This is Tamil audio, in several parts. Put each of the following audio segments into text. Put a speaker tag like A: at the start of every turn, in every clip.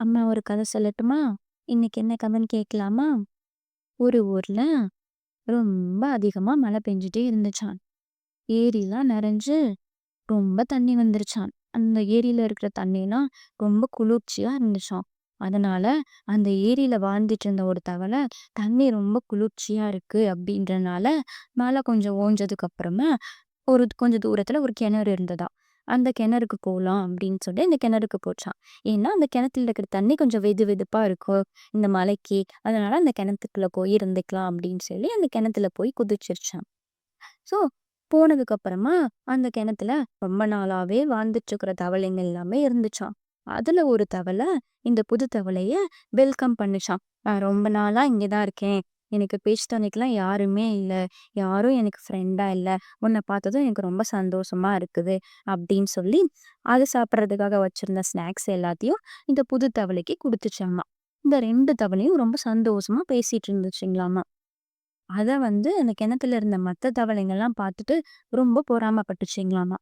A: அம்மா ஒரு கதை சொல்லட்டுமா? இன்னைக்கு என்ன கதைன்னு கேட்கலாமா? ஒரு ஊர்ல ரொம்ப அதிகமா மழை பெஞ்சிட்டே இருந்துச்சான் ஏரிலாம் நிறைஞ்சு ரொம்ப தண்ணி வந்துருச்சான் அந்த ஏரியில இருக்கிற தண்ணிலாம் ரொம்ப குளிர்ச்சியா இருந்துச்சான் அதனால அந்த ஏரியில வாழ்ந்துட்டு இருந்த ஒரு தவளை, தண்ணி ரொம்ப குளிர்ச்சியா இருக்கு அப்படின்றனால, மழை கொஞ்சம் ஓஞ்சதுக்கு அப்புறமா ஒரு கொஞ்சம் தூரத்துல ஒரு கிணறு இருந்ததா அந்த கிணறுக்கு போகலாம் அப்படின்னு சொல்லி அந்த கிணறுக்கு போச்சான் ஏன்னா, அந்த கிணத்துல இருக்கிற தண்ணி கொஞ்சம் வெது வெதுப்பா இருக்கும். இந்த மலைக்கு. அதனால அந்த கிணத்துக்குள்ள போய் இருந்துக்கலாம் அப்படின்னு சொல்லி அந்த கிணத்துல போய் குதிச்சிருச்சான். ஸோ போனதுக்கு அப்புறமா அந்த கிணத்துல ரொம்ப நாளாவே வாழ்ந்துட்டு இருக்கிற தவளைங்க எல்லாமே இருந்துச்சான் அதுல ஒரு தவளை இந்த புது தவளைய வெல்கம் பண்ணுச்சான் நான் ரொம்ப நாளா இங்கே தான் இருக்கேன். எனக்கு பேச்சு துணைக்குலாம் யாருமே இல்லை யாரும் எனக்கு ஃப்ரெண்டாக இல்லை உன்னை பார்த்ததும் எனக்கு ரொம்ப சந்தோஷமாக இருக்குது. அப்படின்னு சொல்லி, அது சாப்பிட்றதுக்காக வச்சுருந்த ஸ்நாக்ஸ் எல்லாத்தையும் இந்த புது தவளைக்கு கொடுத்துச்சாமா இந்த ரெண்டு தவளையும் ரொம்ப சந்தோஷமாக பேசிட்டு இருந்துச்சுங்களாமா. அதை வந்து அந்த கிணத்துல இருந்த மற்ற தவளைங்கள்லாம் பார்த்துட்டு ரொம்ப பொறாமப்பட்டுச்சுங்களாமா.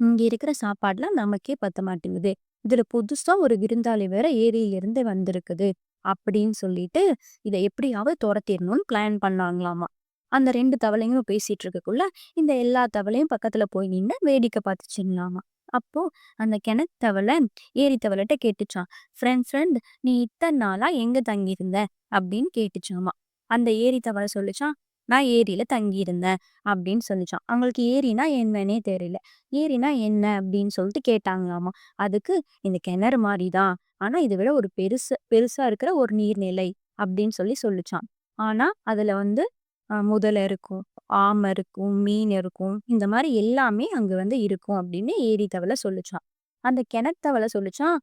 A: இங்கே இருக்கிற சாப்பாடுலாம் நமக்கே பத்த மாட்டேங்குது. இதில் புதுசாக ஒரு விருந்தாளி வேற ஏரியிலிருந்து வந்திருக்குது. அப்படின்னு சொல்லிட்டு, இதை எப்படியாவது துரத்திடணும்னு பிளான் பண்ணாங்களாமா. அந்த ரெண்டு தவளைங்களும் பேசிட்டு இருக்கக்குள்ள, இந்த எல்லா தவளையும் பக்கத்துல போய் நின்று வேடிக்கை பார்த்துச்சுங்களாமா. அப்போ அந்த கிணத்தவளை ஏரி தவளைகிட்ட கேட்டுச்சாம். "ஃப்ரெண்ட் ஃப்ரெண்ட் நீ இத்தனை நாளா எங்க தங்கியிருந்த?" அப்படின்னு கேட்டுச்சாமா. அந்த ஏரி தவளை சொல்லுச்சாம், "நான் ஏரியில தங்கியிருந்தேன்." அப்படின்னு சொல்லிச்சான் அவங்களுக்கு ஏரின்னா என்னன்னே தெரியல. ஏரின்னா என்ன அப்படின்னு சொல்லிட்டு கேட்டாங்களாமா. அதுக்கு இந்த கிணறு மாதிரி தான். ஆனா இதை விட ஒரு பெருசு பெருசா இருக்கிற ஒரு நீர்நிலை அப்படின்னு சொல்லி சொல்லிச்சான் ஆனா அதுல வந்து முதலை இருக்கும், ஆமை இருக்கும், மீன் இருக்கும். இந்த மாதிரி எல்லாமே அங்க வந்து இருக்கும் அப்படின்னு ஏரி தவளை சொல்லிச்சான் அந்த கிணத்தவளை சொல்லிச்சான்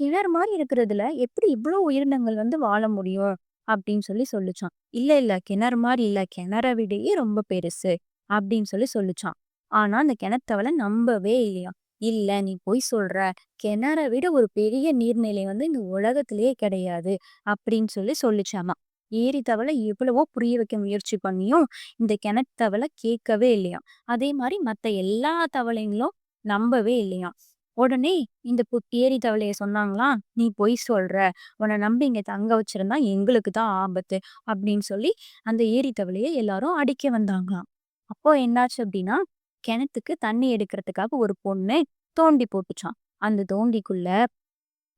A: "கிணறு மாதிரி இருக்கிறதுல எப்படி இவ்வளோ உயிரினங்கள் வந்து வாழ முடியும்?" அப்படின்னு சொல்லி சொல்லிச்சான் "இல்ல இல்ல கிணறு மாதிரி இல்ல. கிணற விடையே ரொம்ப பெருசு." அப்படின்னு சொல்லி சொல்லிச்சான் ஆனா அந்த கிணத்தவளை நம்பவே இல்லையாம். "இல்ல நீ போய் சொல்ற. கிணற விட ஒரு பெரிய நீர்நிலை வந்து இந்த உலகத்திலேயே கிடையாது." அப்படின்னு சொல்லி சொல்லிச்சாமா ஏரி தவளை எவ்வளவோ புரிய வைக்க முயற்சி பண்ணியும், இந்த கிணத்தவளை கேட்கவே இல்லையாம். அதே மாதிரி மத்த எல்லா தவளைங்களும் நம்பவே இல்லையாம். உடனே இந்த பு ஏரி தவளைய சொன்னாங்களாம், "நீ பொய் சொல்ற. உன்னை நம்பி இங்க தங்க வச்சிருந்தா எங்களுக்கு தான் ஆபத்து." அப்படின்னு சொல்லி அந்த ஏரி தவளைய எல்லாரும் அடிக்க வந்தாங்களாம். அப்போ என்னாச்சு அப்படின்னா, கிணத்துக்கு தண்ணி எடுக்கிறதுக்காக ஒரு பொண்ணு தோண்டி போட்டுச்சான் அந்த தோண்டிக்குள்ள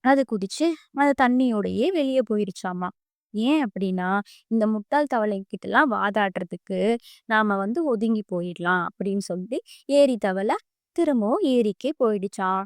A: அது குதிச்சு, அந்த தண்ணியோடையே வெளியே போயிருச்சாமா. ஏன் அப்படின்னா, இந்த முட்டாள் தவளை கிட்டலாம் வாதாடுறதுக்கு நாம வந்து ஒதுங்கி போயிடலாம் அப்படின்னு சொல்லி ஏரி தவளை திரும்பவும் ஏரிக்கே போயிடுச்சான்